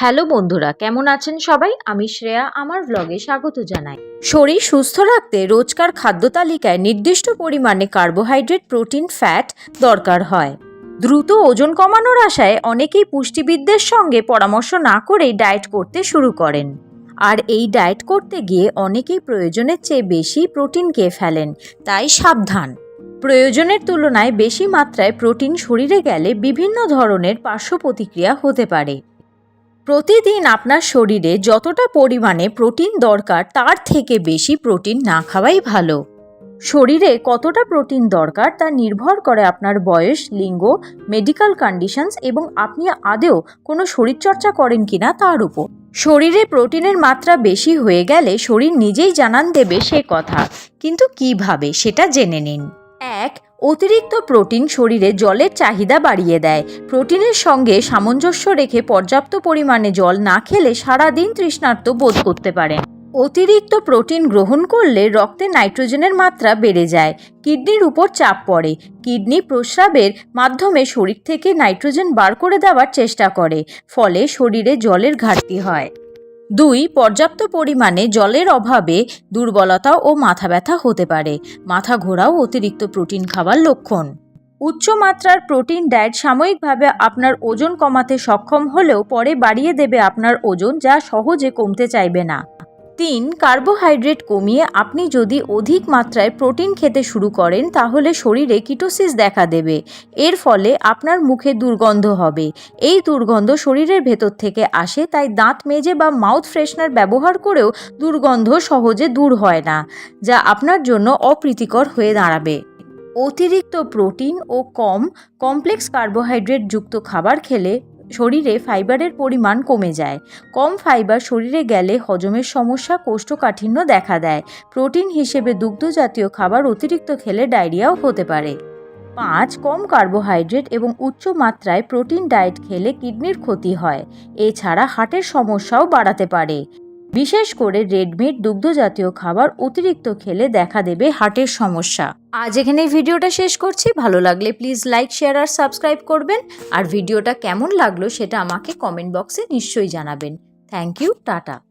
Hello বন্ধুরা, কেমন আছেন সবাই? আমি শ্রেয়া, আমার ব্লগে স্বাগত জানাই। শরীর সুস্থ রাখতে রোজকার খাদ্য তালিকায় নির্দিষ্ট পরিমাণে কার্বোহাইড্রেট প্রোটিন ফ্যাট দরকার হয়। দ্রুত ওজন কমানোর আশায় অনেকেই পুষ্টিবিদদের সঙ্গে পরামর্শ না করেই ডায়েট করতে শুরু করেন। আর এই ডায়েট করতে গিয়ে অনেকেই প্রয়োজনের চেয়ে বেশি প্রোটিন খেয়ে ফেলেন, তাই সাবধান। প্রয়োজনের তুলনায় বেশি মাত্রায় প্রোটিন শরীরে গেলে বিভিন্ন ধরনের পার্শ্ব প্রতিক্রিয়া হতে পারে। প্রতিদিন আপনার শরীরে যতটা পরিমাণে প্রোটিন দরকার, তার থেকে বেশি প্রোটিন না খাওয়াই ভালো। শরীরে কতটা প্রোটিন দরকার, তা নির্ভর করে আপনার বয়স, লিঙ্গ, মেডিকেল কন্ডিশনস এবং আপনি আদেও কোনো শরীরচর্চা করেন কিনা তার উপর। শরীরে প্রোটিনের মাত্রা বেশি হয়ে গেলে শরীর নিজেই জানান দেবে সে কথা, কিন্তু কীভাবে সেটা জেনে নিন। এক অতিরিক্ত প্রোটিন শরীরে জলের চাহিদা বাড়িয়ে দেয়। প্রোটিনের সঙ্গে সামঞ্জস্য রেখে পর্যাপ্ত পরিমাণে জল না খেলে সারাদিন তৃষ্ণার্ত বোধ করতে পারেন। অতিরিক্ত প্রোটিন গ্রহণ করলে রক্তে নাইট্রোজেনের মাত্রা বেড়ে যায়, কিডনির উপর চাপ পড়ে। কিডনি প্রস্রাবের মাধ্যমে শরীর থেকে নাইট্রোজেন বার করে দেওয়ার চেষ্টা করে, ফলে শরীরে জলের ঘাটতি হয়। দুই, পর্যাপ্ত পরিমাণে জলের অভাবে দুর্বলতা ও মাথা ব্যথা হতে পারে। মাথা ঘোরাও অতিরিক্ত প্রোটিন খাওয়ার লক্ষণ। উচ্চ মাত্রার প্রোটিন ডায়েট সাময়িকভাবে আপনার ওজন কমাতে সক্ষম হলেও পরে বাড়িয়ে দেবে আপনার ওজন, যা সহজে কমতে চাইবে না। তিন কার্বোহাইড্রেট কমিয়ে আপনি যদি অধিক মাত্রায় প্রোটিন খেতে শুরু করেন, তাহলে শরীরে কিটোসিস দেখা দেবে। এর ফলে আপনার মুখে দুর্গন্ধ হবে। এই দুর্গন্ধ শরীরের ভেতর থেকে আসে, তাই দাঁত মেজে বা মাউথ ফ্রেশনার ব্যবহার করেও দুর্গন্ধ সহজে দূর হয় না, যা আপনার জন্য অপ্রীতিকর হয়ে দাঁড়াবে। অতিরিক্ত প্রোটিন ও কম, কমপ্লেক্স কার্বোহাইড্রেট যুক্ত খাবার খেলে শরীরে ফাইবারের পরিমাণ কমে যায়। কম ফাইবার শরীরে গেলে হজমের সমস্যা, কোষ্ঠকাঠিন্য দেখা দেয়। প্রোটিন হিসেবে দুগ্ধজাতীয় খাবার অতিরিক্ত খেলে ডায়রিয়াও হতে পারে। পাঁচ, কম কার্বোহাইড্রেট এবং উচ্চ মাত্রায় প্রোটিন ডায়েট খেলে কিডনির ক্ষতি হয়। এছাড়া হার্টের সমস্যাও বাড়াতে পারে। বিশেষ করে রেডমিট দুগ্ধজাতীয় খাবার অতিরিক্ত খেলে দেখা দেবে হার্টের সমস্যা। আজ এখানে ভিডিওটা শেষ করছি। ভালো লাগলে প্লিজ লাইক শেয়ার আর সাবস্ক্রাইব করবেন। আর ভিডিওটা কেমন লাগল সেটা আমাকে কমেন্ট বক্সে নিশ্চয়ই জানাবেন। Thank you tata.